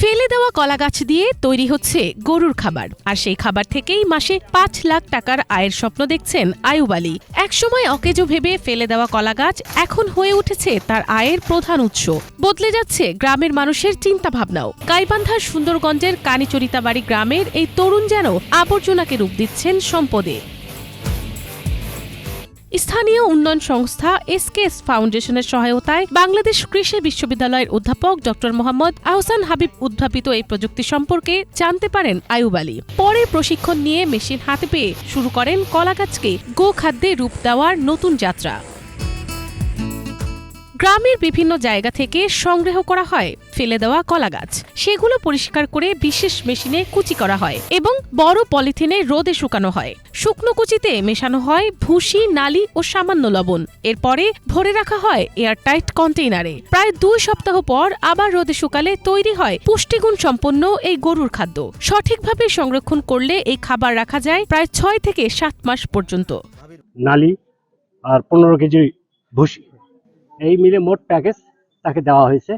ফেলে দেওয়া কলা গাছ দিয়ে তৈরি হচ্ছে গরুর খাবার আর সেই খাবার থেকেই মাসে পাঁচ লাখ টাকার আয়ের স্বপ্ন দেখছেন আয়ুব আলী। একসময় অকেজো ভেবে ফেলে দেওয়া কলা গাছ এখন হয়ে উঠেছে তার আয়ের প্রধান উৎস। বদলে যাচ্ছে গ্রামের মানুষের চিন্তা ভাবনাও গাইবান্ধার সুন্দরগঞ্জের কানিচরিতাবাড়ি গ্রামের এই তরুণ যেন আবর্জনাকে রূপ দিচ্ছেন সম্পদে। স্থানীয় উন্নয়ন সংস্থা এসকেএস ফাউন্ডেশনের সহায়তায় বাংলাদেশ কৃষি বিশ্ববিদ্যালয়ের অধ্যাপক ডক্টর মোহাম্মদ আহসান হাবিব উদ্ভাবিত এই প্রযুক্তি সম্পর্কে জানতে পারেন আয়ুব আলী। পরে প্রশিক্ষণ নিয়ে মেশিন হাতে পেয়ে শুরু করেন কলাগাছকে। গো খাদ্যে রূপ দেওয়ার নতুন যাত্রা। গ্রামের বিভিন্ন জায়গা থেকে সংগ্রহ করা হয়, ফেলে দেওয়া কলা গাছ সেগুলো পরিষ্কার করে বিশেষ মেশিনে কুচি করা হয় এবং বড় পলিথিনে রোদে শুকানো হয়। শুকনো কুচিতে মেশানো হয় ভুসি, নালি ও সামান্য লবণ। এরপরে ভরে রাখা হয় এয়ারটাইট কন্টেইনারে। প্রায় দুই সপ্তাহ পর আবার রোদে শুকালে তৈরি হয় পুষ্টিগুণ সম্পন্ন এই গরুর খাদ্য। সঠিকভাবে সংরক্ষণ করলে এই খাবার রাখা যায় প্রায় ছয় থেকে সাত মাস পর্যন্ত। নালি আর পনেরো কেজি ভুসি। এই মিলে মোট প্যাকেজ তাকে দেওয়া হয়েছে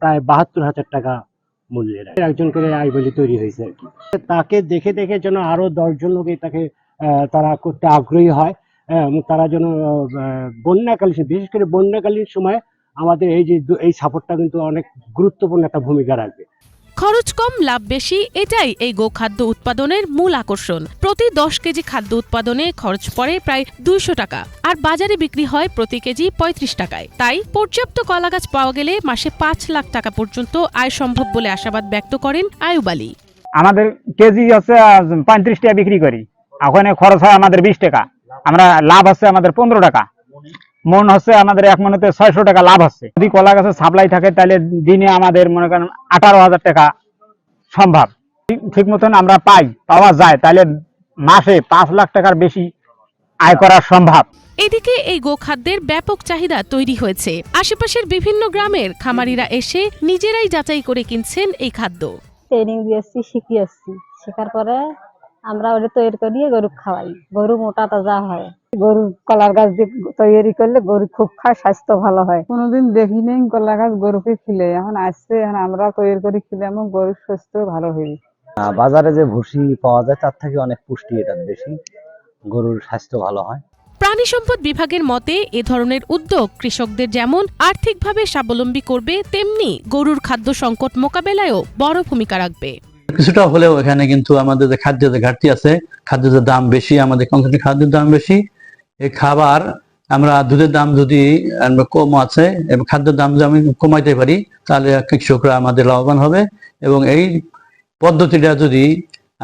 প্রায় বাহাত্তর হাজার টাকা মূল্যের। একজন করে আয় বলি তৈরি হয়েছে আর কি। তাকে দেখে দেখে যেন আরও দশজন লোক তাকে তারা করতে আগ্রহী হয় তারা যেন বন্যাকালীন বিশেষ করে বন্যাকালীন সময় আমাদের এই যে এই সাপোর্টটা কিন্তু অনেক গুরুত্বপূর্ণ একটা ভূমিকা রাখবে। খরচ কম, লাভ বেশি, এটাই এই গোখাদ্য উৎপাদনের মূল আকর্ষণ। প্রতি দশ কেজি খাদ্য উৎপাদনে খরচ পড়ে প্রায় দুইশো টাকা, আর বাজারে বিক্রি হয় প্রতি কেজি পঁয়ত্রিশ টাকায়। তাই পর্যাপ্ত কলা গাছ পাওয়া গেলে মাসে পাঁচ লাখ টাকা পর্যন্ত আয় সম্ভব বলে আশাবাদ ব্যক্ত করেন আয়ুব আলী। আমাদের কেজি হচ্ছে পঁয়ত্রিশ টাকা বিক্রি করি। ওখানে খরচ হয় আমাদের বিশ টাকা। আমরা লাভ হচ্ছে আমাদের পনেরো টাকা। মন হচ্ছে আমাদের এক মনেতে ছয়শো টাকা লাভ হচ্ছে যদি কলা গাছের সাপ্লাই থাকে তাহলে দিনে আমাদের মনে করেন আঠারো হাজার টাকা সম্ভব। ঠিক মতন আমরা পাই পাওয়া যায় তাহলে মাসে পাঁচ লাখ টাকার বেশি আয় করা সম্ভব। এদিকে এই গোখাদ্যের ব্যাপক চাহিদা তৈরি হয়েছে। আশেপাশের বিভিন্ন গ্রামের খামারিরা এসে নিজেরাই যাচাই করে কিনছেন এই খাদ্য। ট্রেনিং দিয়ে এসছি শিখে এসছি শেখার পরে আমরা ওটা তৈরি করিয়ে গরু খাওয়াই। গরু মোটা তাজা হয়। গরু কলার গাছ দিয়ে তৈরি করলে গরু খুব খায় স্বাস্থ্য ভালো হয়। কোনোদিন দেখি নেই কলা গাছ গরুকে খিলে। এখন আসছে এখন আমরা তৈরি করে খিলে এবং গরুর স্বাস্থ্য ভালো আহ, বাজারে যে ভুসি পাওয়া যায় তার থেকে অনেক পুষ্টি এটা বেশি। গরুর স্বাস্থ্য ভালো হয়। প্রাণী সম্পদ বিভাগের মতে এ ধরনের উদ্যোগ কৃষকদের যেমন আর্থিকভাবে স্বাবলম্বী করবে তেমনি গরুর খাদ্য সংকট মোকাবেলায়ও বড় ভূমিকা রাখবে। কিছুটা হলেও এখানে কিন্তু আমাদের যে খাদ্যের যে ঘাটতি আছে, খাদ্যের দাম বেশি, আমাদের কনসেন্ট্রেট খাদ্যের দাম বেশি, এই খাবার আমরা দুধের দাম যদি কম আছে, এবং খাদ্যের দাম যদি আমি কমাইতে পারি, তাহলে কৃষকরা আমাদের লাভবান হবে। এবং এই পদ্ধতিটা যদি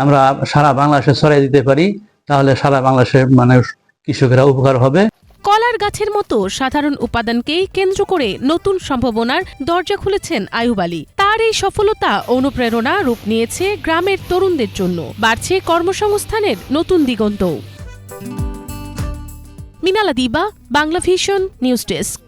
আমরা সারা বাংলাদেশে ছড়াই দিতে পারি, তাহলে সারা বাংলাদেশের মানুষ কৃষকেরা উপকার হবে। কলার গাছের মতো সাধারণ উপাদানকেই কেন্দ্র করে নতুন সম্ভাবনার দরজা খুলেছেন আয়ুব আলী। তার এই সফলতা অনুপ্রেরণা রূপ নিয়েছে গ্রামের তরুণদের জন্য। বাড়ছে কর্মসংস্থানের নতুন দিগন্ত মিনালা দিবা, বাংলা ভিশন, নিউজ ডেস্ক।